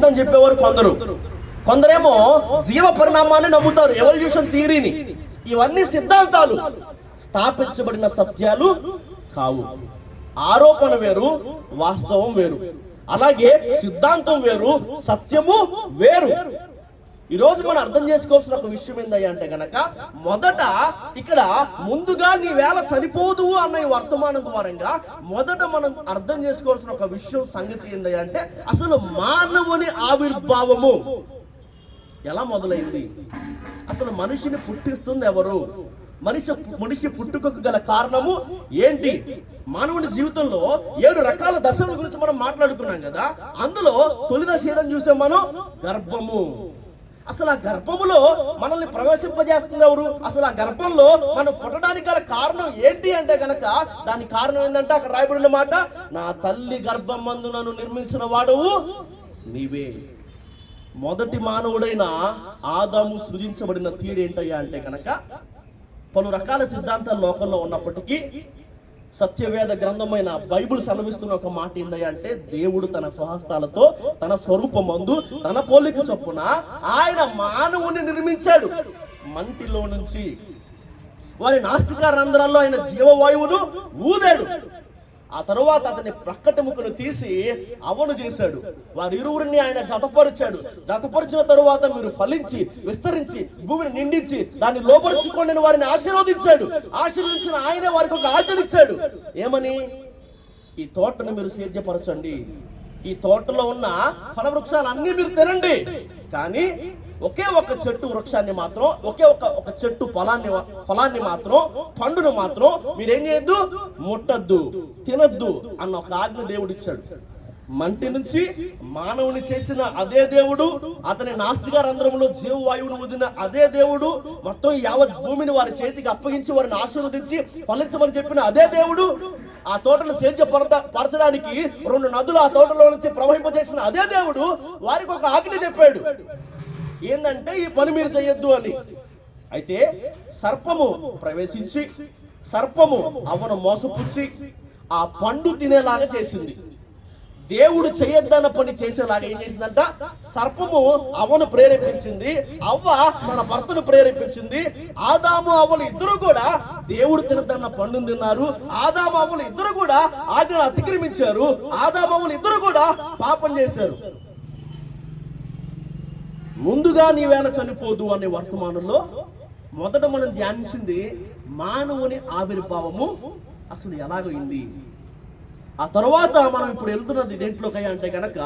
జీవిస్తుందని చెప్పేవారు కొందరు. కొందరేమో జీవ పరిణామాన్ని నమ్ముతారు ఎవల్యూషన్ థియరీని ఇవన్నీ సిద్ధాంతాలు. స్థాపించబడిన సత్యాలు కావు. ఆరోపణ వేరు వాస్తవం వేరు. అలాగే సిద్ధాంతం వేరు సత్యము వేరు. ఈ రోజు మనం అర్థం చేసుకోవాల్సిన ఒక విషయం ఏందయ్యా అంటే గనక మొదట ఇక్కడ ముందుగా నీ వేళ చనిపోదు అన్న ఈ వర్తమానం ద్వారంగా మొదట మనం అర్థం చేసుకోవాల్సిన ఒక విషయం సంగతి ఏందయ్యా అంటే అసలు మానవుని ఆవిర్భావము. ఎలా మొదలైంది? అసలు మనిషిని పుట్టిస్తుంది ఎవరు? మనిషి మనిషి పుట్టుకకు గల కారణము ఏంటి? మానవుని జీవితంలో ఏడు రకాల దశల గురించి మనం మాట్లాడుకున్నాం కదా అందులో తొలి దశ ఏదని చూసాం మనం? గర్భము. అసలు ఆ గర్భములో మనల్ని ప్రవేశింపజేస్తుంది ఎవరు? అసలు ఆ గర్భంలో మనం పుట్టడానికి గల కారణం ఏంటి అంటే గనక దాని కారణం ఏంటంటే అక్కడ రాయబడిన మాట నా తల్లి గర్భం మందు నన్ను నిర్మించిన వాడవు నీవే. మొదటి మానవుడైన ఆదాము సృజించబడిన తీరు ఏంటయ్యా అంటే కనుక పలు రకాల సిద్ధాంతాలు లోకంలో ఉన్నప్పటికీ సత్యవేద గ్రంథమైన బైబిల్ సెలవిస్తున్న ఒక మాట ఏందయ్య అంటే దేవుడు తన స్వహస్తాలతో తన స్వరూపమందు తన పోలిక చొప్పున ఆయన మానవుని నిర్మించాడు. మంటిలో నుంచి వారి నాసిక రంధ్రాల్లో ఆయన జీవవాయువును ఊదాడు. ఆ తరువాత అతని ప్రక్కటముకను తీసి అవను చేశాడు. వారి ఇరువురిని ఆయన జతపరిచాడు. జతపరిచిన తరువాత మీరు ఫలించి విస్తరించి భూమిని నిండించి దాన్ని లోపరుచుకొని వారిని ఆశీర్వదించాడు. ఆశీర్వదించిన ఆయనే వారికి ఒక ఆజ్ఞనిచ్చాడు. ఏమని? ఈ తోటను మీరు సేద్యపరచండి. ఈ తోటలో ఉన్న ఫలవృక్షాలన్నీ మీరు తినండి. కానీ ఒకే ఒక చెట్టు వృక్షాన్ని మాత్రం ఒకే ఒక ఒక చెట్టు ఫలాన్ని ఫలాన్ని మాత్రం పండును మాత్రం మీరేం చేయొద్దు? ముట్టద్దు తినద్దు అన్న ఒక ఆజ్ఞ దేవుడు ఇచ్చాడు. మంటి నుంచి మానవుని చేసిన అదే దేవుడు అతని నాసిగా రంధ్రములో జీవవాయువును వదిన అదే దేవుడు మొత్తం యావత్ భూమిని వారి చేతికి అప్పగించి వారిని ఆశీర్వదించి ఫలించమని చెప్పిన అదే దేవుడు ఆ తోటను సేద్య పరచడానికి రెండు నదులు ఆ తోటలో నుంచి ప్రవహింపజేసిన అదే దేవుడు వారికి ఒక ఆజ్ఞ చెప్పాడు. ఏంటంటే ఈ పని మీరు చేయొద్దు అని. అయితే సర్పము ప్రవేశించి సర్పము అవను మోసపుచ్చి ఆ పండు తినేలాగా చేసింది. దేవుడు చేయొద్దన్న పని చేసేలాగా ఏం చేసిందంట? సర్పము అవను ప్రేరేపించింది అవ్వ మన భర్తను ప్రేరేపించింది ఆదాము అవ్వలు ఇద్దరు కూడా దేవుడు తినద్దన్న పండును తిన్నారు ఆదాము అవ్వలు ఇద్దరు కూడా ఆజ్ఞను అతిక్రమించారు ఆదాము అవ్వలు ఇద్దరు కూడా పాపం చేశారు. ముందుగా నీ వేళ చనిపోదు అనే వర్తమానంలో మొదట మనం ధ్యానించింది మానవుని ఆవిర్భావము అసలు ఎలాగైంది? ఆ తర్వాత మనం ఇప్పుడు వెళ్తున్నది దేంట్లోకి అంటే కనుక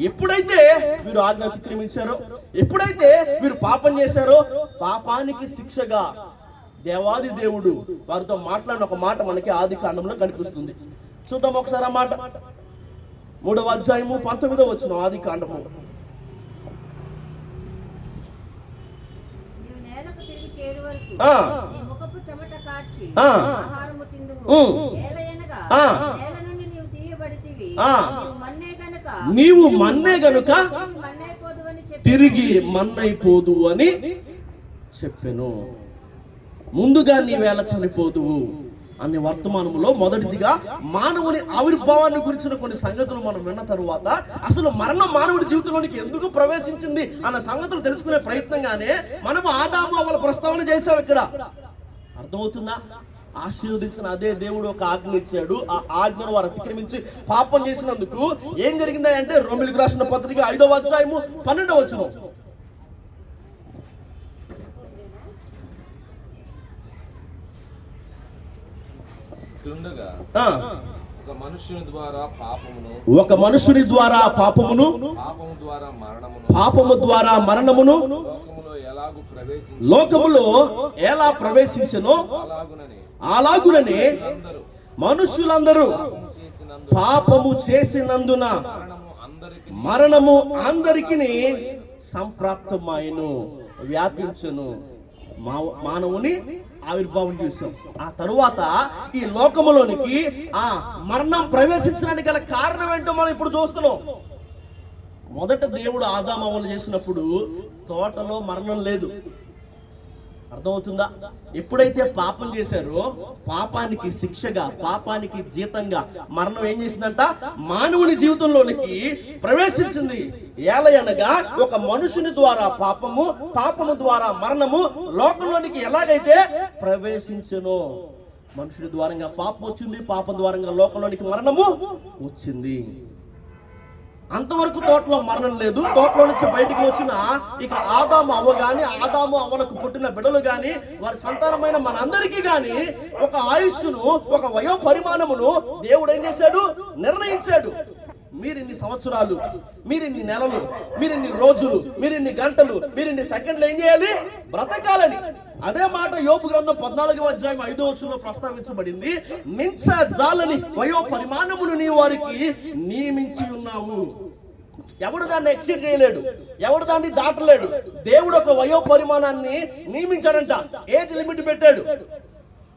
ఎప్పుడైతే మీరు ఆజ్ఞ అతిక్రమించారో ఎప్పుడైతే మీరు పాపం చేశారో పాపానికి శిక్షగా దేవాది దేవుడు వారితో మాట్లాడిన ఒక మాట మనకి ఆది కాండంలో కనిపిస్తుంది. చూద్దాం ఒకసారి ఆ మాట. మూడవ అధ్యాయము పంతొమ్మిదో వచ్చిన ఆది కాండము. నీవు మన్నే గనుక. తిరిగి మన్నైపోదు అని చెప్పెను. ముందుగా నీ వేళ చనిపోదువు. అనే వర్తమానంలో మొదటిదిగా మానవుని ఆవిర్భావాన్ని గురించిన కొన్ని సంగతులు మనం విన్న తరువాత అసలు మరణం మానవుడి జీవితంలోనికి ఎందుకు ప్రవేశించింది అన్న సంగతులు తెలుసుకునే ప్రయత్నంగానే మనం ఆదాము అవల ప్రస్తావన చేసాం ఇక్కడ. అర్థమవుతుందా? ఆశీర్వదించిన అదే దేవుడు ఒక ఆజ్ఞ ఇచ్చాడు. ఆ ఆజ్ఞను వారు అతిక్రమించి పాపం చేసినందుకు ఏం జరిగిందా అంటే రోమిలికి రాసిన పత్రిక ఐదవ అధ్యాయము పన్నెండవ వచ్చినాం ఒక మనుష్యుని ద్వారా పాపమును ఒక మనుషుని ద్వారా పాపమును పాపము ద్వారా మరణమును పాపము ద్వారా మరణమును లోకములో ఎలా ప్రవేశించనో? అలాగునని మనుషులందరూ పాపము చేసినందు పాపము చేసినందున మరణము అందరికి సంప్రాప్తమాయను వ్యాపించును మా- మానవుని ఆవిర్భావం చూసాం ఆ తరువాత ఈ లోకములోనికి ఆ మరణం ప్రవేశించడానికి గల కారణం ఏంటో మనం ఇప్పుడు చూస్తున్నాం. మొదట దేవుడు ఆదామవలు చేసినప్పుడు తోటలో మరణం లేదు. అర్థమవుతుందా? ఎప్పుడైతే పాపం చేశారో పాపానికి శిక్షగా పాపానికి జీతంగా మరణం ఏం చేసిందంట? మానవుని జీవితంలోనికి ప్రవేశించింది. ఏలయనగా ఒక మనుషుని ద్వారా పాపము పాపము ద్వారా మరణము లోకంలోనికి ఎలాగైతే ప్రవేశించను మనుషుడి ద్వారంగా పాపం వచ్చింది పాపం ద్వారంగా లోకంలోనికి మరణము వచ్చింది. అంతవరకు తోటలో మరణం లేదు. తోటలో నుంచి బయటికి వచ్చిన ఇక ఆదాము అవ్వ గాని ఆదాము అవ్వలకు పుట్టిన బిడలు గాని వారి సంతానమైన మనందరికీ గాని ఒక ఆయుష్ను ఒక వయో పరిమాణమును దేవుడు ఏం చేశాడు? నిర్ణయించాడు. సంవత్సరాలు మీరిన్ని నెలలు మీరిన్ని రోజులు మీరిన్ని గంటలు మీరిన్ని సెకండ్లు ఏం చేయాలి? బ్రతకాలని. అదే మాట యోపు గ్రంథం పద్నాలుగవ అధ్యాయం ఐదో వచ్చంలో ప్రస్తావించబడింది. మించ జాలని వయో పరిమాణమును నీ వారికి నియమించి ఉన్నావు. ఎవడు దాన్ని ఎక్సీడ్ చేయలేడు? ఎవడు దాన్ని దాటలేడు? దేవుడు ఒక వయో పరిమాణాన్ని నియమించాడంట. ఏజ్ లిమిట్ పెట్టాడు.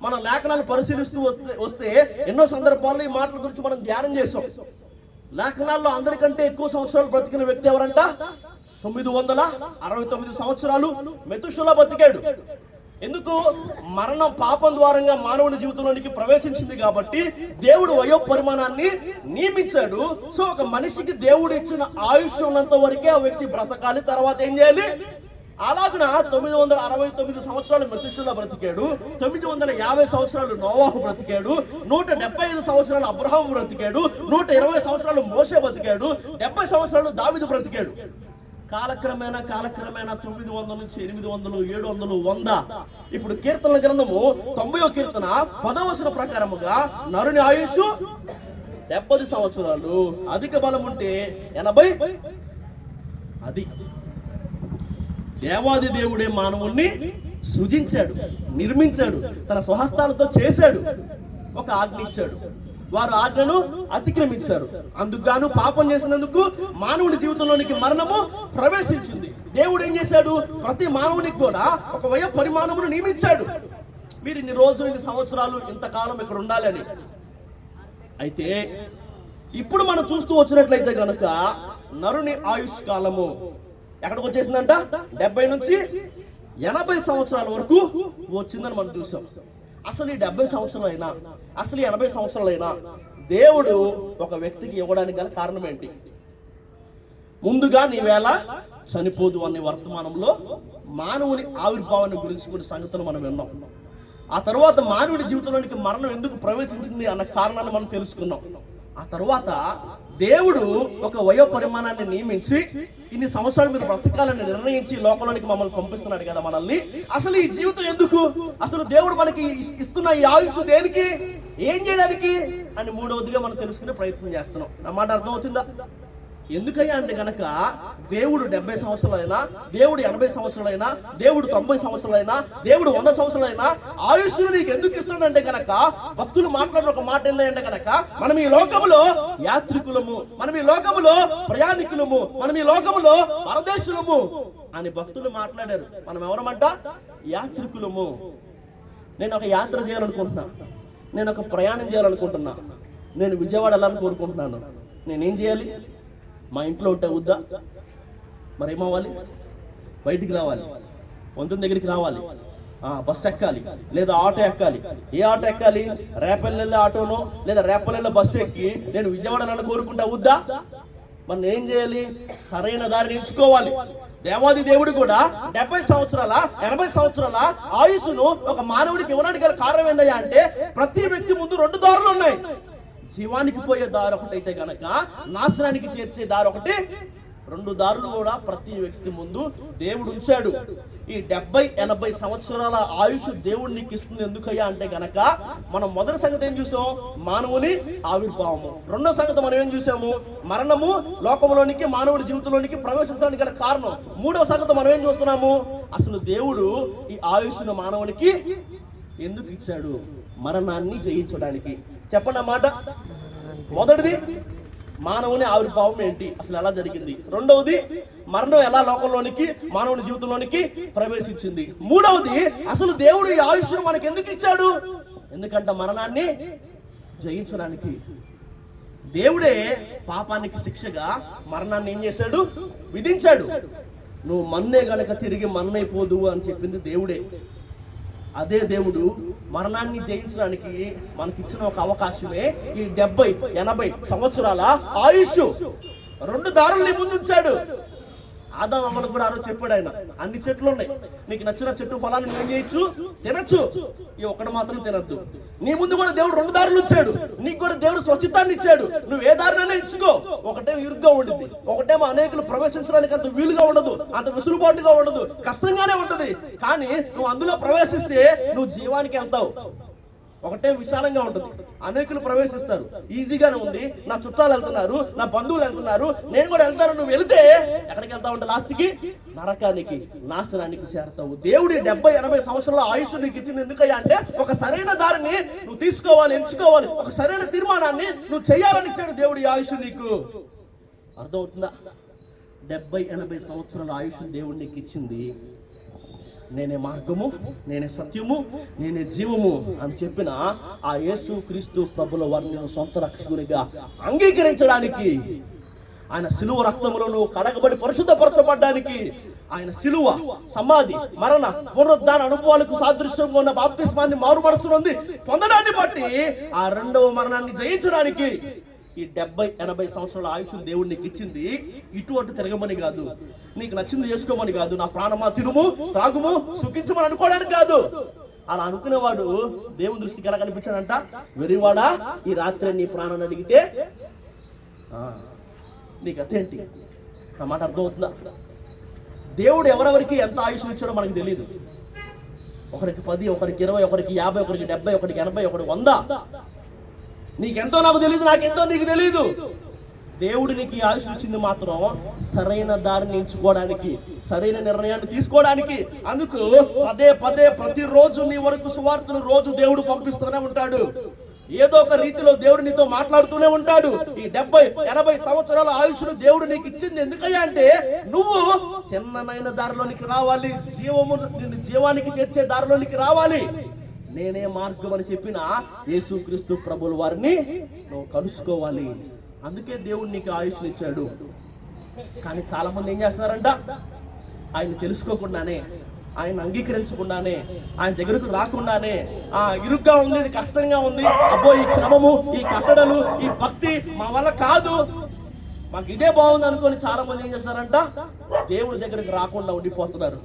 మన లేఖనాలు పరిశీలిస్తూ వస్తే- వస్తే ఎన్నో సందర్భాల్లో ఈ మాటల గురించి మనం ధ్యానం చేసాం లేఖనాల్లో అందరికంటే ఎక్కువ సంవత్సరాలు బ్రతికిన వ్యక్తి ఎవరంట? తొమ్మిది వందల అరవై తొమ్మిది సంవత్సరాలు మెతుషులా బతికాడు. ఎందుకు? మరణం పాపం ద్వారంగా మానవుని జీవితంలోనికి ప్రవేశించింది కాబట్టి దేవుడు వయో పరిమాణాన్ని నియమించాడు. సో ఒక మనిషికి దేవుడు ఇచ్చిన ఆయుష్ ఉన్నంత వరకే ఆ వ్యక్తి బ్రతకాలి. తర్వాత ఏం చేయాలి? అలాగున తొమ్మిది వందల అరవై తొమ్మిది సంవత్సరాలు మెతుషులా బ్రతికాడు తొమ్మిది వందల యాభై సంవత్సరాలు నోవాహు బ్రతికాడు నూట డెబ్బై ఐదు సంవత్సరాలు అబ్రహాం బ్రతికాడు నూట ఇరవై సంవత్సరాలు మోసే బ్రతికాడు డెబ్బై సంవత్సరాలు దావిదు బ్రతికాడు. కాలక్రమేణా కాలక్రమేణా తొమ్మిది వందల నుంచి ఎనిమిది వందలు ఏడు వందలు వంద. ఇప్పుడు కీర్తనల గ్రంథము తొంభై కీర్తన పదవసర ప్రకారముగా నరుని ఆయుష్ డెబ్బది సంవత్సరాలు అధిక బలం ఉంటే ఎనభై అది. దేవాది దేవుడే మానవుణ్ణి సృజించాడు నిర్మించాడు తన స్వహస్తాలతో చేశాడు ఒక ఆజ్ఞ ఇచ్చాడు. వారు ఆజ్ఞను అతిక్రమించారు. అందుకు గాను పాపం చేసినందుకు మానవుని జీవితంలోనికి మరణము ప్రవేశించింది. దేవుడు ఏం చేశాడు? ప్రతి మానవునికి కూడా ఒక వయ పరిమాణమును నియమించాడు. మీరు ఇన్ని రోజులు ఇన్ని సంవత్సరాలు ఇంతకాలం ఇక్కడ ఉండాలని అయితే ఇప్పుడు మనం చూస్తూ వచ్చినట్లయితే కనుక నరుని ఆయుష్ కాలము ఎక్కడికి వచ్చేసిందంట? డెబ్బై నుంచి ఎనభై సంవత్సరాల వరకు వచ్చిందని మనం చూసాం. అసలు ఈ డెబ్బై సంవత్సరాలైనా అసలు ఎనభై సంవత్సరాలైనా దేవుడు ఒక వ్యక్తికి ఇవ్వడానికి గల కారణం ఏంటి? ముందుగా నీవేళ చనిపోదు అనే వర్తమానంలో మానవుని ఆవిర్భావాన్ని గురించి కొన్ని సంగతులు మనం విన్నాం. ఆ తర్వాత మానవుడి జీవితంలోనికి మరణం ఎందుకు ప్రవేశించింది అన్న కారణాన్ని మనం తెలుసుకున్నాం. ఆ తర్వాత దేవుడు ఒక వయో పరిమాణాన్ని నియమించి ఇన్ని సంవత్సరాలు మీరు బ్రతకాలని నిర్ణయించి లోకంలోనికి మమ్మల్ని పంపిస్తున్నాడు కదా మనల్ని. అసలు ఈ జీవితం ఎందుకు? అసలు దేవుడు మనకి ఇస్తున్న ఈ ఆయుష్ దేనికి? ఏం చేయడానికి? అని మూడవదిగా మనం తెలుసుకునే ప్రయత్నం చేస్తున్నాం. నా మాట అర్థమవుతుందా? ఎందుకయ్యా అంటే గనక దేవుడు డెబ్బై సంవత్సరాలైనా దేవుడు ఎనభై సంవత్సరాలైనా దేవుడు తొంభై సంవత్సరాలైనా దేవుడు వంద సంవత్సరాలైనా ఆయుష్ను నీకు ఎందుకు ఇస్తున్నాడంటే గనక భక్తులు మాట్లాడిన ఒక మాట ఏంటంటే గనక మనం ఈ లోకములో యాత్రికులము మనం ఈ లోకములో ప్రయాణికులము మనం ఈ లోకములో పరదేశులము అని భక్తులు మాట్లాడారు. మనం ఎవరమంట? యాత్రికులము. నేను ఒక యాత్ర చేయాలనుకుంటున్నా. నేను ఒక ప్రయాణం చేయాలనుకుంటున్నా. నేను విజయవాడ వెళ్ళాలని కోరుకుంటున్నాను. నేనేం చేయాలి? మా ఇంట్లో ఉంటే వద్దా? మరి ఏమవ్వాలి బయటికి రావాలి. వంతెన దగ్గరికి రావాలి. బస్సు ఎక్కాలి. లేదా ఆటో ఎక్కాలి. ఏ ఆటో ఎక్కాలి? రేపల్లెల్లో ఆటోనో లేదా రేపల్లెల్లో బస్సు ఎక్కి నేను విజయవాడ కోరుకుంటా వద్దా? మనం ఏం చేయాలి? సరైన దారిని ఎంచుకోవాలి. దేవాది దేవుడు కూడా డెబ్బై సంవత్సరాల ఎనభై సంవత్సరాల ఆయుసును ఒక మానవుడికి ఇవ్వడానికి గల కారణం ఏందయ్యా అంటే ప్రతి వ్యక్తి ముందు రెండు దారులు ఉన్నాయి. జీవానికి పోయే దారి ఒకటైతే గనక నాశనానికి చేర్చే దారి ఒకటి రెండు దారులు కూడా ప్రతి వ్యక్తి ముందు దేవుడు ఉంచాడు. ఈ డెబ్బై ఎనభై సంవత్సరాల ఆయుష్ దేవుడు నీకు ఇస్తుంది ఎందుకయ్యా అంటే గనక మనం మొదటి సంగతి ఏం చూసాం? మానవుని ఆవిర్భావము. రెండో సంగతి మనం ఏం చూసాము? మరణము లోకంలోనికి మానవుడి జీవితంలోనికి ప్రవేశించడానికి గల కారణం. మూడో సంగతి మనం ఏం చూస్తున్నాము? అసలు దేవుడు ఈ ఆయుష్ను మానవునికి ఎందుకు ఇచ్చాడు? మరణాన్ని జయించడానికి. చెప్పండి అన్నమాట మొదటిది మానవుని ఆవిర్భావం ఏంటి? అసలు ఎలా జరిగింది? రెండవది మరణం ఎలా లోకంలోనికి మానవుని జీవితంలోనికి ప్రవేశించింది? మూడవది అసలు దేవుడు ఈ ఆయుష్ను మనకి ఎందుకు ఇచ్చాడు? ఎందుకంటే మరణాన్ని జయించడానికి. దేవుడే పాపానికి శిక్షగా మరణాన్ని ఏం చేశాడు? విధించాడు. నువ్వు మన్నే గనక తిరిగి మన్నైపోదు అని చెప్పింది దేవుడే. అదే దేవుడు మరణాన్ని జయించడానికి మనకిచ్చిన ఒక అవకాశమే ఈ డెబ్బై ఎనభై సంవత్సరాల ఆయుష్. రెండు దారుల్ని ముందుంచాడు. ఆదాం అమ్మను కూడా ఆరో చెప్పాడు ఆయన. అన్ని చెట్లు ఉన్నాయి. నీకు నచ్చిన చెట్టు ఫలాన్ని నువ్వు ఏం చేయొచ్చు? తినచ్చు. ఈ ఒక్కటి మాత్రం తినద్దు. నీ ముందు కూడా దేవుడు రెండు దారులు ఇచ్చాడు. నీకు కూడా దేవుడు స్వచ్ఛతాన్ని ఇచ్చాడు. నువ్వు ఏ దారినైనా ఇచ్చుకో ఒకటే ఇరుగ్గా ఉండింది ఒకటేమో అనేకులు ప్రవేశించడానికి అంత వీలుగా ఉండదు. అంత విసులుబాటుగా ఉండదు. కష్టంగానే ఉంటది. కానీ నువ్వు అందులో ప్రవేశిస్తే నువ్వు జీవానికి వెళ్తావు. ఒకటే విశాలంగా ఉంటుంది. అనేకులు ప్రవేశిస్తారు. ఈజీగానే ఉంది. నా చుట్టాలు వెళ్తున్నారు. నా బంధువులు వెళ్తున్నారు. నేను కూడా వెళ్తాను. నువ్వు వెళ్తే ఎక్కడికి వెళ్తా ఉంటా లాస్ట్కి? నరకానికి నాశనానికి చేరతావు. దేవుడి డెబ్బై ఎనభై సంవత్సరాల ఆయుష్ నీకు ఇచ్చింది ఎందుకయ్యా అంటే ఒక సరైన దారిని నువ్వు తీసుకోవాలి ఎంచుకోవాలి. ఒక సరైన తీర్మానాన్ని నువ్వు చేయాలని ఇచ్చాడు దేవుడి ఆయుష్ నీకు. అర్థమవుతుందా? డెబ్బై ఎనభై సంవత్సరాల ఆయుష్ దేవుడు నీకు ఇచ్చింది. నేనే మార్గము నేనే సత్యము నేనే జీవము అని చెప్పిన ఆ యేసు క్రీస్తు ప్రభుల వారిని సొంత రక్షకునిగా అంగీకరించడానికి ఆయన సిలువ రక్తములో నువ్వు కడగబడి పరిశుద్ధపరచబడ్డానికి ఆయన సిలువ సమాధి మరణ పునరుద్ధాన అనుభవాలకు సాదృశ్యంగా ఉన్న బాప్తిస్మాన్ని మారు మనసునుంది పొందడాన్ని బట్టి ఆ రెండవ మరణాన్ని జయించడానికి ఈ డెబ్బై ఎనభై సంవత్సరాల ఆయుష్ దేవుడు నీకు ఇచ్చింది. ఇటు అటు తిరగమని కాదు. నీకు నచ్చింది చేసుకోమని కాదు. నా ప్రాణమా తినుము త్రాగుము సుఖించమని అనుకోవడానికి కాదు. అలా అనుకునేవాడు దేవుని దృష్టికి ఎలా కనిపించాడంట? వెరివాడా ఈ రాత్రి నీ ప్రాణాన్ని అడిగితే నీకు అదేంటి నా మాట అర్థమవుతుందా? దేవుడు ఎవరెవరికి ఎంత ఆయుష్ ఇచ్చాడో మనకు తెలియదు ఒకరికి పది ఒకరికి ఇరవై ఒకరికి యాభై ఒకరికి డెబ్బై ఒకరికి ఎనభై ఒకరికి వంద. నీకెంతో నాకు తెలియదు నాకెంతో నీకు తెలియదు దేవుడు నీకు ఈ ఆయుష్ ఇచ్చింది మాత్రం సరైన దారిని ఎంచుకోవడానికి సరైన నిర్ణయాన్ని తీసుకోవడానికి. అందుకు పదే పదే ప్రతిరోజు నీ వరకు సువార్తను రోజు దేవుడు పంపిస్తూనే ఉంటాడు. ఏదో ఒక రీతిలో దేవుడు నీతో మాట్లాడుతూనే ఉంటాడు. ఈ డెబ్బై ఎనభై సంవత్సరాల ఆయుష్ను దేవుడు నీకు ఇచ్చింది ఎందుకయ్యా అంటే నువ్వు తిన్ననైన దారిలోనికి రావాలి జీవము నిన్ను జీవానికి చేర్చే దారిలోనికి రావాలి. నేనే మార్గం అని చెప్పిన యేసుక్రీస్తు ప్రభుల వారిని నువ్వు కలుసుకోవాలి. అందుకే దేవుడు నీకు ఆయుష్నిచ్చాడు కానీ చాలా మంది ఏం చేస్తున్నారంట? ఆయన తెలుసుకోకుండానే ఆయన అంగీకరించకుండానే ఆయన దగ్గరకు రాకుండానే ఆ ఇరుగ్గా ఉంది ఇది కష్టంగా ఉంది. అబ్బో ఈ క్రమము ఈ కట్టడలు ఈ భక్తి మా వల్ల కాదు. మాకు ఇదే బాగుంది అనుకొని చాలా మంది ఏం చేస్తారంట దేవుడి దగ్గరకు రాకుండా ఉండిపోతున్నారు.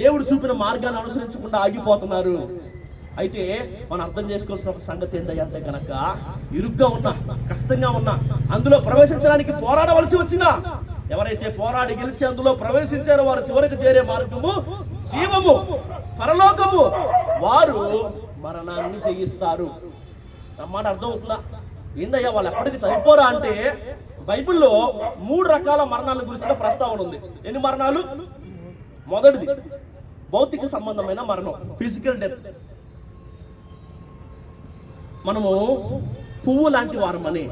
దేవుడు చూపిన మార్గాన్ని అనుసరించకుండా ఆగిపోతున్నారు. అయితే మనం అర్థం చేసుకోవాల్సిన ఒక సంగతి ఏంటంటే కనుక ఇరుగ్గా ఉన్నా కష్టంగా ఉన్నా అందులో ప్రవేశించడానికి పోరాడవలసి వచ్చినా ఎవరైతే పోరాడి గెలిచి అందులో ప్రవేశించారో వారు చివరికి చేరే మార్గము జీవము పరలోకము. వారు మరణాన్ని జయిస్తారు. అన్నమాట అర్థం అవుతుందా ఏందయ్యా వాళ్ళు ఎప్పటికి చనిపోరా అంటే బైబిల్లో మూడు రకాల మరణాల గురించిన ప్రస్తావన ఉంది. ఎన్ని మరణాలు? మొదటిది భౌతిక సంబంధమైన మరణం ఫిజికల్ డెత్. మనము పువ్వు లాంటి వారమని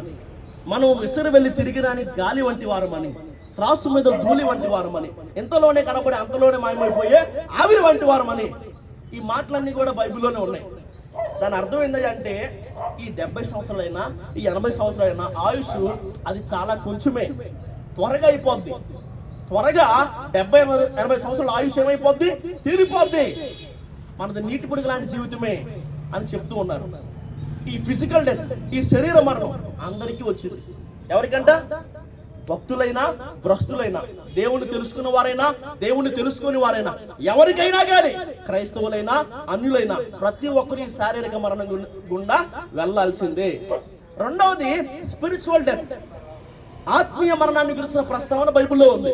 మనం విసిరి వెళ్ళి తిరిగి రాని గాలి వంటి వారమని త్రాసు మీద ధూళి వంటి వారమని ఎంతలోనే కనబడి అంతలోనే మాయమైపోయే ఆవిరి వంటి వారమని ఈ మాటలన్నీ కూడా బైబిల్లోనే ఉన్నాయి. దాని అర్థం ఏంటంటే ఈ డెబ్బై సంవత్సరాలైనా ఈ ఎనభై సంవత్సరాలైనా ఆయుష్ అది చాలా కొంచెమే. త్వరగా అయిపోద్ది. త్వరగా డెబ్బై ఎనభై సంవత్సరాలు సంవత్సరాల ఆయుష్ ఏమైపోద్ది? తీరిపోద్ది. మనది నీటి పొడుగు లాంటి జీవితమే అని చెప్తూ ఉన్నారు. ఈ ఫిజికల్ డెత్ ఈ శరీర మరణం అందరికీ వచ్చింది. ఎవరికంట? భక్తులైనా భ్రస్తులైనా దేవుణ్ణి తెలుసుకున్న వారైనా దేవుణ్ణి తెలుసుకుని వారైనా ఎవరికైనా కానీ క్రైస్తవులైనా అన్యులైనా ప్రతి ఒక్కరు ఈ శారీరక మరణం గుండా వెళ్ళాల్సిందే. రెండవది స్పిరిచువల్ డెత్ ఆత్మీయ మరణాన్ని గురించిన ప్రస్తావన బైబిల్లో ఉంది.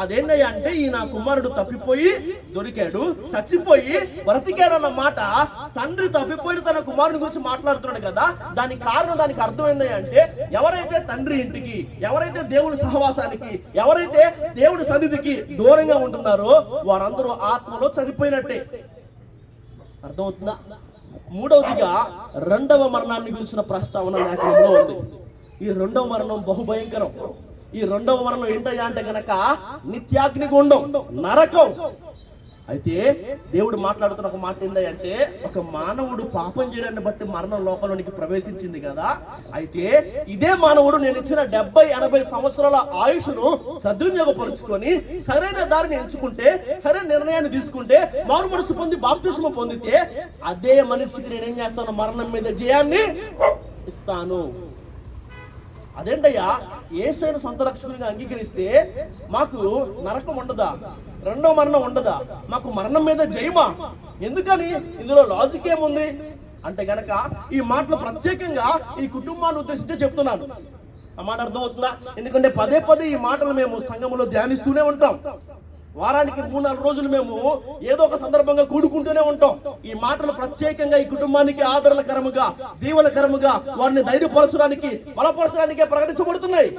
అదేందయ్యా అంటే ఈ నా కుమారుడు తప్పిపోయి దొరికాడు చచ్చిపోయి బ్రతికాడు అన్న మాట తండ్రి తప్పిపోయి తన కుమారుని గురించి మాట్లాడుతున్నాడు కదా దానికి కారణం దానికి అర్థం అంటే ఎవరైతే తండ్రి ఇంటికి ఎవరైతే దేవుని సహవాసానికి ఎవరైతే దేవుని సన్నిధికి దూరంగా ఉంటున్నారో వారందరూ ఆత్మలో చనిపోయినట్టే. అర్థమవుతుందా? మూడవదిగా రెండవ మరణాన్ని గురించిన ప్రస్తావన లేఖనంలో ఉంది. ఈ రెండవ మరణం బహుభయంకరం. ఈ రెండవ మరణం ఏంటయ్యా అంటే గనక నిత్యాగ్ని గుండం నరకం. అయితే దేవుడు మాట్లాడుతున్న ఒక మాట ఏంది ఒక మానవుడు పాపం చేయడాన్ని బట్టి మరణం లోకంలోనికి ప్రవేశించింది కదా. అయితే ఇదే మానవుడు నేను ఇచ్చిన డెబ్బై ఎనభై సంవత్సరాల ఆయుషును సద్వినియోగపరుచుకొని సరైన దారిని ఎంచుకుంటే సరైన నిర్ణయాన్ని తీసుకుంటే మారు మనసు పొంది బాప్తిస్మ పొందితే అదే మనిషికి నేనేం చేస్తాను? మరణం మీద జయాన్ని ఇస్తాను. అదేంటయ్యా? ఏసైన సొంత రక్షకునిగా అంగీకరిస్తే మాకు నరకం ఉండదా? రెండో మరణం ఉండదా? మాకు మరణం మీద జయమా? ఎందుకని? ఇందులో లాజిక్ ఏముంది? అంటే గనక ఈ మాటలు ప్రత్యేకంగా ఈ కుటుంబాన్ని ఉద్దేశించి చెప్తున్నాను. ఆ మాట అర్థమవుతుందా? ఎందుకంటే పదే పదే ఈ మాటలు మేము సంఘంలో ధ్యానిస్తూనే ఉంటాం. వారానికి మూడు నాలుగు రోజులు మేము ఏదో ఒక సందర్భంగా కూడుకుంటూనే ఉంటాం. ఈ మాటలు ప్రత్యేకంగా ఈ కుటుంబానికి ఆదరణకరముగా దీవెనకరముగా వారిని ధైర్యపరచడానికి బలపరచడానికే ప్రకటించబడుతున్నాయి.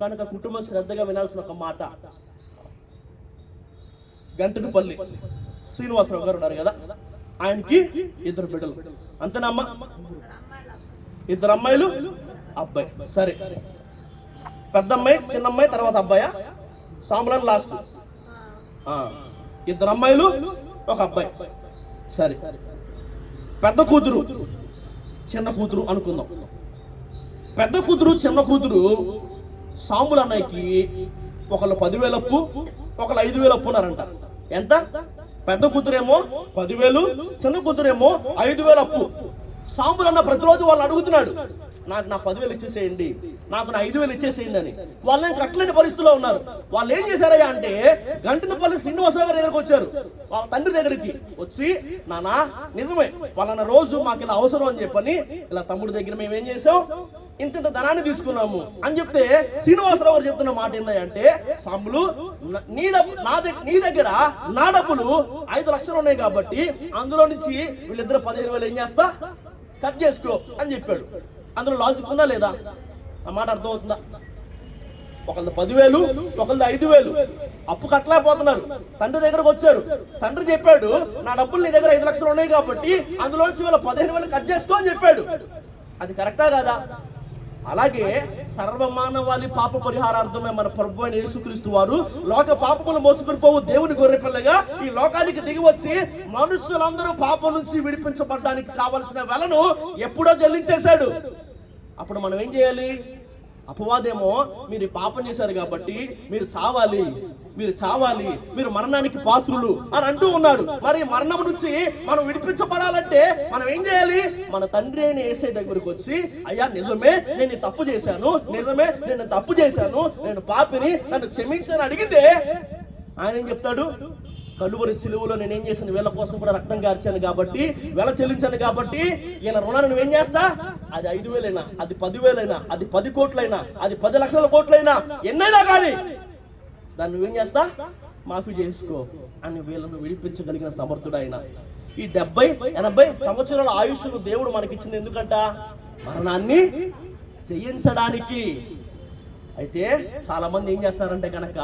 కనుక కుటుంబం శ్రద్ధగా వినాల్సిన ఒక మాట. గంటనపల్లి శ్రీనివాసరావు గారు ఉన్నారు కదా? ఆయనకి ఇద్దరు బిడ్డలు. అంతేనమ్మా ఇద్దరు అమ్మాయిలు అబ్బాయి. సరే. పెద్ద అమ్మాయి చిన్న అమ్మాయి తర్వాత అబ్బాయా? సాంబులన్ లాస్ట్. ఇద్దరు అమ్మాయిలు ఒక అబ్బాయి. సరే. పెద్ద కూతురు చిన్న కూతురు అనుకుందాం. పెద్ద కూతురు చిన్న కూతురు సాంబుల అన్నయ్యకి ఒకళ్ళు పదివేలు అప్పు ఒకళ్ళు ఐదు వేలు అప్పు ఉన్నారంట. ఎంత? పెద్ద కూతురేమో పదివేలు చిన్న కూతురేమో ఐదు వేలు అప్పు. సాంబులు అన్న ప్రతిరోజు వాళ్ళు అడుగుతున్నాడు. నాకు నా పదివేలు ఇచ్చేసేయండి నాకు నా ఐదు వేలు ఇచ్చేసేయండి అని. వాళ్ళు ఏం కట్టలేని పరిస్థితిలో ఉన్నారు. వాళ్ళు ఏం చేశారయ్యా అంటే గంటనపల్లి శ్రీనివాసరావు గారి దగ్గరకు వచ్చారు. వాళ్ళ తండ్రి దగ్గరికి వచ్చి నానా నిజమే వాళ్ళన్న రోజు మాకు ఇలా అవసరం అని చెప్పని ఇలా తమ్ముడి దగ్గర మేము ఏం చేసాం ఇంత ఇంత ధనాన్ని తీసుకున్నాము. అని చెప్తే శ్రీనివాసరావు గారు చెప్తున్న మాట ఏంటంటే సాంబులు నీ డబ్బు నా దగ్గర నీ దగ్గర నా డబ్బులు ఐదు లక్షలు ఉన్నాయి కాబట్టి అందులో నుంచి వీళ్ళిద్దరు పదిహేను వేలు ఏం చేస్తా? కట్ చేసుకో అని చెప్పాడు. అందులో లాజిక్ ఉందా లేదా? నా మాట అర్థమవుతుందా? ఒకళ్ళది పదివేలు ఒకళ్ళది ఐదు వేలు అప్పు కట్టలేకపోతున్నారు. తండ్రి దగ్గరకు వచ్చారు. తండ్రి చెప్పాడు నా డబ్బులు నీ దగ్గర ఐదు లక్షలు ఉన్నాయి కాబట్టి అందులో నుంచి వీళ్ళ పదిహేను వేలు కట్ చేసుకో అని చెప్పాడు. అది కరెక్టా కాదా? అలాగే సర్వమానవాళి పాప పరిహారార్థమే మన ప్రభు అని యేసుక్రీస్తు వారు లోక పాపములు మోసుకుని పోవు దేవుని గొర్రెపిల్లగా ఈ లోకానికి దిగి వచ్చి మనుషులందరూ పాపం నుంచి విడిపించబడడానికి కావలసిన వెలను ఎప్పుడో చెల్లించేశాడు అప్పుడు మనం ఏం చేయాలి? అపవాదేమో మీరు పాపం చేశారు కాబట్టి మీరు చావాలి. మీరు చావాలి మీరు మరణానికి పాత్రులు అని అంటూ ఉన్నాడు. మరి మరణం నుంచి మనం విడిపించబడాలంటే మనం ఏం చేయాలి? మన తండ్రి అయిన ఏసై దగ్గరకు వచ్చి అయ్యా నిజమే నేను తప్పు చేశాను నిజమే నేను తప్పు చేశాను నేను పాపిని నన్ను క్షమించని అడిగితే ఆయన ఏం చెప్తాడు? కలువరి సిలువలో నేను ఏం చేశాను? వీళ్ళ కోసం కూడా రక్తం కార్చాను కాబట్టి వెల చెల్లించాను కాబట్టి వీళ్ళ రుణాన్ని నువ్వేం చేస్తా? అది ఐదు వేలైనా అది పదివేలైనా అది పది కోట్లైనా అది పది లక్షల కోట్లైనా ఎన్నైనా కానీ దాన్ని నువ్వేం చేస్తా? మాఫీ చేసుకో. అని వీళ్ళను విడిపించగలిగిన సమర్థుడు ఆయన ఈ డెబ్బై ఎనభై సంవత్సరాల ఆయుష్ను దేవుడు మనకిచ్చింది ఎందుకంట? మరణాన్ని జయించడానికి. అయితే చాలా మంది ఏం చేస్తారంటే కనుక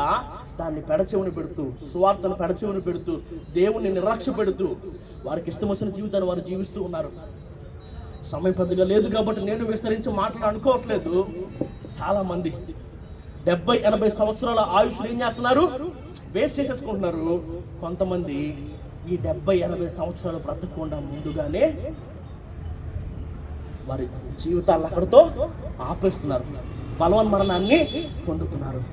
దాన్ని పెడచెవుని పెడుతూ సువార్తను పెడచెవుని పెడుతూ దేవుణ్ణి నిర్లక్ష్య పెడుతూ వారికి ఇష్టం వచ్చిన జీవితాన్ని వారు జీవిస్తూ ఉన్నారు. సమయం పెద్దగా లేదు కాబట్టి నేను విస్తరించి మాటలు అనుకోవట్లేదు. చాలా మంది డెబ్బై ఎనభై సంవత్సరాల ఆయుష్లు ఏం చేస్తున్నారు? వేస్ట్ చేసేసుకుంటున్నారు. కొంతమంది ఈ డెబ్బై ఎనభై సంవత్సరాలు బ్రతకకుండా ముందుగానే వారి జీవితాలు అక్కడితో ఆపేస్తున్నారు. బలవన్ మరణాన్ని పొందుతున్నారు.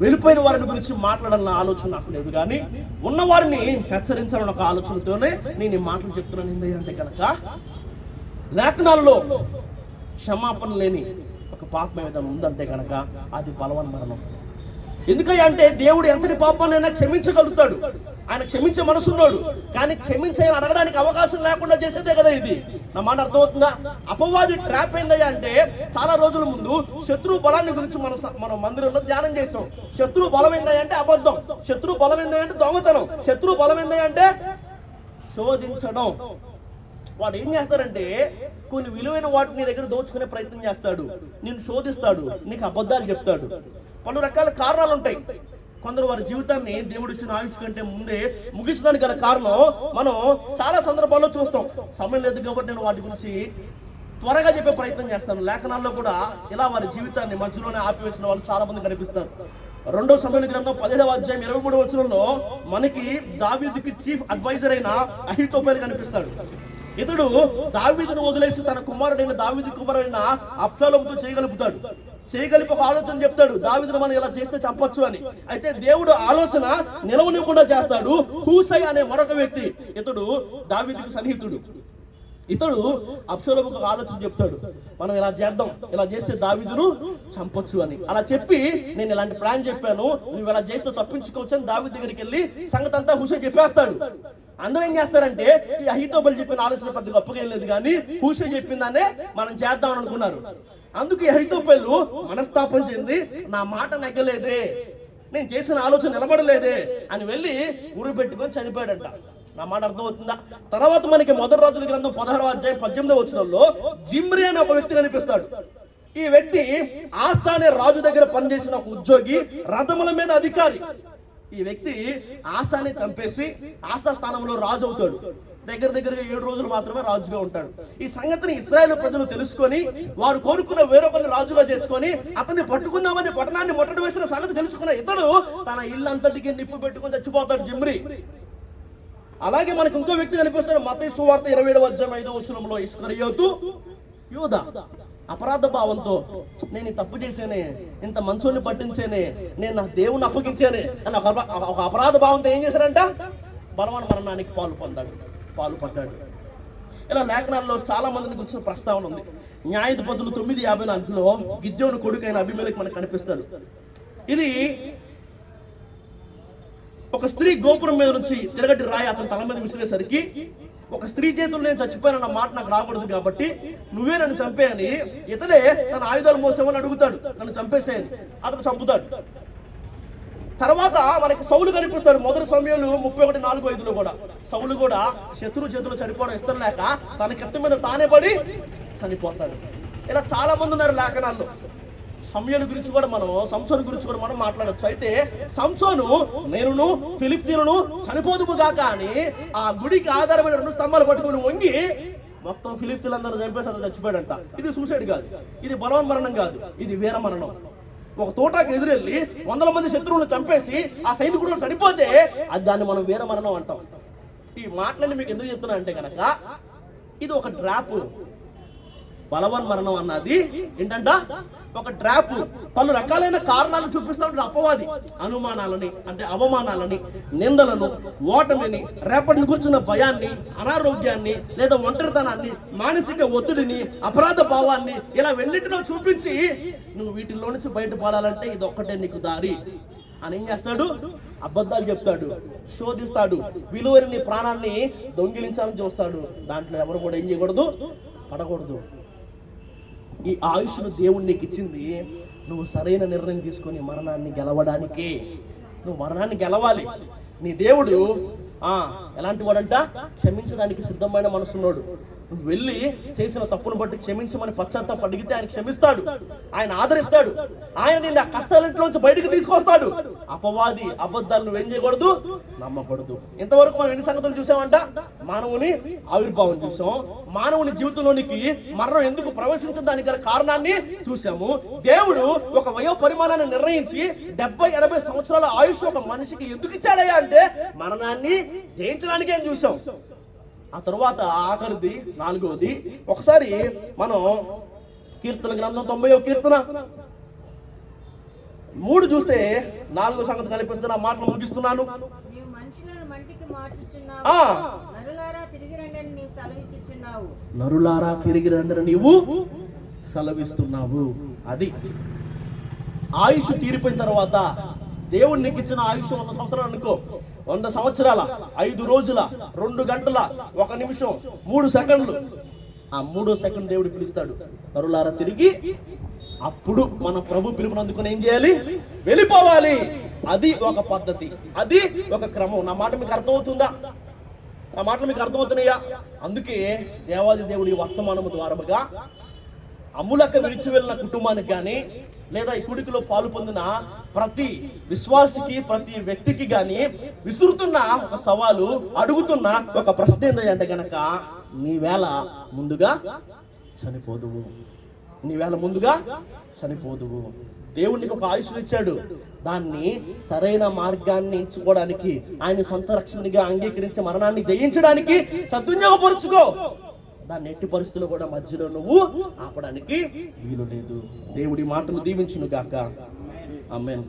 వెళ్ళిపోయిన వారిని గురించి మాట్లాడాలన్న ఆలోచన నాకు లేదు కానీ ఉన్నవారిని హెచ్చరించాలన్న ఒక ఆలోచనతోనే నేను ఈ మాటలు చెప్తున్నాను. ఎందుకంటే కనుక. లేఖనాలలో క్షమాపణ లేని ఒక పాపం ఏదైనా ఉందంటే కనుక అది బలవన్ మరణం. ఎందుకయ్యా అంటే దేవుడు ఎంతటి పాపాన్నైనా క్షమించగలుగుతాడు. ఆయన క్షమించే మనసున్నాడు కానీ క్షమించాలని అడగడానికి అవకాశం లేకుండా చేసేదే కదా ఇది. నా మాట అర్థమవుతుందా? అపవాది ట్రాప్ ఏందయ్యా అంటే చాలా రోజుల ముందు శత్రు బలాన్ని గురించి మనం మనం మందిరంలో ధ్యానం చేసాం శత్రు బలం ఏందయ్యా అంటే అబద్ధం. శత్రు బలం ఏందయ్యా అంటే దొంగతనం. శత్రు బలం ఏందయ్యా అంటే శోధించడం. వాడు ఏం చేస్తారంటే కొన్ని విలువైన వాటిని నీ దగ్గర దోచుకునే ప్రయత్నం చేస్తాడు. నిన్ను శోధిస్తాడు. నీకు అబద్ధాలు చెప్తాడు. పలు రకాల కారణాలు ఉంటాయి కొందరు వారి జీవితాన్ని దేవుడు ఇచ్చిన ఆయుష్ కంటే ముందే ముగించడానికి గల కారణం మనం చాలా సందర్భాల్లో చూస్తాం. సమయం లేదు కాబట్టి నేను వాటి గురించి త్వరగా చెప్పే ప్రయత్నం చేస్తాను. లేఖనాల్లో కూడా ఇలా వారి జీవితాన్ని మధ్యలోనే ఆపివేసిన వాళ్ళు చాలా మంది కనిపిస్తారు. రెండో సమయంలో గ్రంథం పదిహేడవ అధ్యాయం ఇరవై మూడు వచనంలో మనకి దావీదికి చీఫ్ అడ్వైజర్ అయిన అహితోపేర్ కనిపిస్తాడు. ఇతడు దావీదును వదిలేసి తన కుమారుడైన దావీదు కుమారుడైన అప్సలంతో చేయగలుగుతాడు చేయగలిపి ఒక ఆలోచన చెప్తాడు. దావీదును మనం ఇలా చేస్తే చంపొచ్చు అని. అయితే దేవుడు ఆలోచన నిలవనివ్వకుండా చేస్తాడు. హూసై అనే మరొక వ్యక్తి ఇతడు దావిదికి సన్నిహితుడు. ఇతడు అప్షలోముకు ఒక ఆలోచన చెప్తాడు. మనం ఇలా చేద్దాం. ఇలా చేస్తే దావిదును చంపొచ్చు అని. అలా చెప్పి నేను ఇలాంటి ప్లాన్ చెప్పాను. నువ్వు ఇలా చేస్తే తప్పించుకోవచ్చు అని దావి దగ్గరికి వెళ్ళి సంగతి అంతా హుషే చెప్పేస్తాడు. అందరూ ఏం చేస్తారంటే ఈ అహితోబలు చెప్పిన ఆలోచన పెద్ద గొప్పగా ఏం లేదు కానీ హుషే చెప్పిందానే మనం చేద్దాం అనుకున్నారు. అందుకు ఈ మనస్తాపం చెంది నా మాట నెగ్గలేదే నేను చేసిన ఆలోచన నిలబడలేదే అని వెళ్ళి ఉరి పెట్టుకొని చనిపోయాడంట. నా మాట అర్థమవుతుందా? తర్వాత మనకి మొదటి రోజుల గ్రంథం పదహారవ అధ్యాయం పద్దెనిమిదో వచ్చినంలో జిమ్రి అనే ఒక వ్యక్తి కనిపిస్తాడు. ఈ వ్యక్తి ఆశ అనే రాజు దగ్గర పనిచేసిన ఒక ఉద్యోగి రథముల మీద అధికారి. ఈ వ్యక్తి ఆశాని చంపేసి ఆశా స్థానంలో రాజు అవుతాడు. దగ్గర దగ్గరగా ఏడు రోజులు మాత్రమే రాజుగా ఉంటాడు. ఈ సంగతిని ఇస్రాయేల్ ప్రజలు తెలుసుకొని వారు కోరుకున్న వేరొకరిని రాజుగా చేసుకొని అతన్ని పట్టుకుందామని పట్టణాన్ని ముట్టడి వేసిన సంగతి తెలుసుకున్న ఇతడు తన ఇల్లంతటికి నిప్పు పెట్టుకొని చచ్చిపోతాడు జిమ్రి. అలాగే మనకు ఇంకో వ్యక్తి కనిపిస్తాడు మత సువార్త ఇరవై ఏడు అధ్యాయం ఐదో వచనంలో ఇస్కరియోతు యోధ అపరాధ భావంతో నేను ఈ తప్పు చేసేనే ఇంత మంచోని పట్టించేనే నేను నా దేవుని అప్పగించానే అని ఒక ఒక అపరాధ భావంతో ఏం చేశారంట? బలవన మరణానికి పాలు పొందాడు పాలు పడ్డాడు. ఇలా లేఖనాల్లో చాలా మందిని గురించిన ప్రస్తావన ఉంది. న్యాయాధిపతులు తొమ్మిది యాభై నాలుగులో గిద్యోను కొడుకైన అభిమేలకు మనకు కనిపిస్తాడు. ఇది ఒక స్త్రీ గోపురం మీద నుంచి తిరగటి రాయి అతని తల మీద విసిరేసరికి ఒక స్త్రీ చేతులు నేను చచ్చిపోయానన్న మాట నాకు రాకూడదు కాబట్టి నువ్వే నన్ను చంపేయని ఇతడే తన ఆయుధాలు మోసామని అడుగుతాడు. నన్ను చంపేసేయని. అతను చంపుతాడు. తర్వాత మనకి సౌలు కనిపిస్తాడు. మొదటి సమయంలో ముప్పై ఒకటి నాలుగు ఐదులో కూడా. సౌలు కూడా శత్రు చేతులు చనిపోవడం ఇష్టం లేక తన కత్తి మీద తానే పడి చనిపోతాడు. ఇలా చాలా మంది ఉన్నారు లేఖనాల్లో. సమయాల గురించి కూడా మనం సంసోను గురించి కూడా మనం మాట్లాడచ్చు. అయితే సంసోను నేనును ఫిలిప్తీనును చనిపోదుము గాక అని ఆ గుడికి ఆధారమైన రెండు స్తంభాలు పట్టుకుని వంగి మొత్తం ఫిలిప్తీలందరూ చంపేసి అతను చచ్చిపోయాడంట. ఇది సూసైడ్ కాదు. ఇది బలవన్ మరణం కాదు. ఇది వీర మరణం. ఒక తోటకి ఎదురెళ్ళి వందల మంది శత్రువులను చంపేసి ఆ సైనికుడు చనిపోతే అది దాన్ని మనం వీర మరణం అంటాం. ఈ మాటలన్నీ మీకు ఎందుకు చెప్తున్నా అంటే కనుక ఇది ఒక డ్రాప్. బలవన్ మరణం అన్నది ఏంటంట? ఒక ట్రాప్. పలు రకాలైన కారణాలు చూపిస్తా ఉంటాడు అపవాది. అనుమానాలని అంటే అవమానాలని నిందలను ఓటమిని రేపటిని కూర్చున్న భయాన్ని అనారోగ్యాన్ని లేదా ఒంటరితనాన్ని మానసిక ఒత్తిడిని అపరాధ భావాన్ని ఇలా వెన్నిటిలో చూపించి నువ్వు వీటిలో నుంచి బయటపడాలంటే ఇది ఒక్కటే నీకు దారి. అని ఏం చేస్తాడు? అబద్ధాలు చెప్తాడు శోధిస్తాడు విలువైన నీ ప్రాణాన్ని దొంగిలించాలని చూస్తాడు. దాంట్లో ఎవరు కూడా ఏం చేయకూడదు? పడకూడదు. ఈ ఆయుష్ను దేవుడు నీకు ఇచ్చింది. నువ్వు సరైన నిర్ణయం తీసుకొని మరణాన్ని గెలవడానికి. నువ్వు మరణాన్ని గెలవాలి. నీ దేవుడు ఆ ఎలాంటి వాడంట? క్షమించడానికి సిద్ధమైన మనసున్నాడు. నువ్వు వెళ్ళి చేసిన తప్పును బట్టి క్షమించమని పశ్చాత్తాప అడిగితే ఆయన క్షమిస్తాడు. ఆయన ఆదరిస్తాడు. ఆయన నిన్ను ఆ కష్టాలంట్లోంచి బయటికి తీసుకొస్తాడు. అపవాది అబద్ధాలు నువ్వేం చేయకూడదు నమ్మకూడదు. ఇంతవరకు మనం ఎన్ని సంగతులు చూసామంట? మానవుని ఆవిర్భావం చూసాం. మానవుని జీవితంలోనికి మరణం ఎందుకు ప్రవేశించిన దానికి గల కారణాన్ని చూసాము. దేవుడు ఒక వయో పరిమాణాన్ని నిర్ణయించి డెబ్బై ఎనభై సంవత్సరాల ఆయుష్ ఒక మనిషికి ఎందుకు ఇచ్చాడయ్యా అంటే మరణాన్ని జయించడానికే చూసాం. ఆ తర్వాత ఆఖరిది నాలుగవది. ఒకసారి మనం కీర్తన గ్రంథం తొంభైవ కీర్తన. మూడు చూస్తే నాలుగో సంగతి కనిపిస్తున్న మాటలు ముగిస్తున్నాను. నరులారా తిరిగి రండి నీవు సెలవిస్తున్నావు. అది. ఆయుష్ తీరిపోయిన తర్వాత దేవుడు నీకు ఇచ్చిన ఆయుష్ వంద సంవత్సరాలు అనుకో. వంద సంవత్సరాల ఐదు రోజుల రెండు గంటల ఒక నిమిషం మూడు సెకండ్లు. ఆ మూడో సెకండ్ దేవుడు పిలుస్తాడు. తరులారా తిరిగి అప్పుడు మన ప్రభు పిలుపునందుకుని ఏం చేయాలి? వెళ్ళిపోవాలి. అది ఒక పద్ధతి. అది ఒక క్రమం. నా మాట మీకు అర్థమవుతుందా? నా మాటలు మీకు అర్థమవుతున్నాయా? అందుకే దేవాది దేవుడి వర్తమానము ద్వారముగా అమ్ములక్క విడిచి వెళ్ళిన కుటుంబానికి కానీ లేదా ఈ కుడికిలో పాలు పొందిన ప్రతి విశ్వాసికి ప్రతి వ్యక్తికి కానీ విసురుతున్న ఒక సవాలు అడుగుతున్న ఒక ప్రశ్న ఏంటంటే గనక నీ వేళ ముందుగా చనిపోదువు. నీ వేళ ముందుగా చనిపోదువు. దేవునికి ఒక ఆయుషులు ఇచ్చాడు. దాన్ని సరైన మార్గాన్ని ఎంచుకోవడానికి ఆయన సొంత రక్షణగా అంగీకరించి మరణాన్ని జయించడానికి సద్వినియోగపరుచుకో. దాన్ని ఎట్టి పరిస్థితుల్లో కూడా మధ్యలో నువ్వు ఆపడానికి వీలు లేదు. దేవుడి మాటలు దీవించును గాక అమ్మేను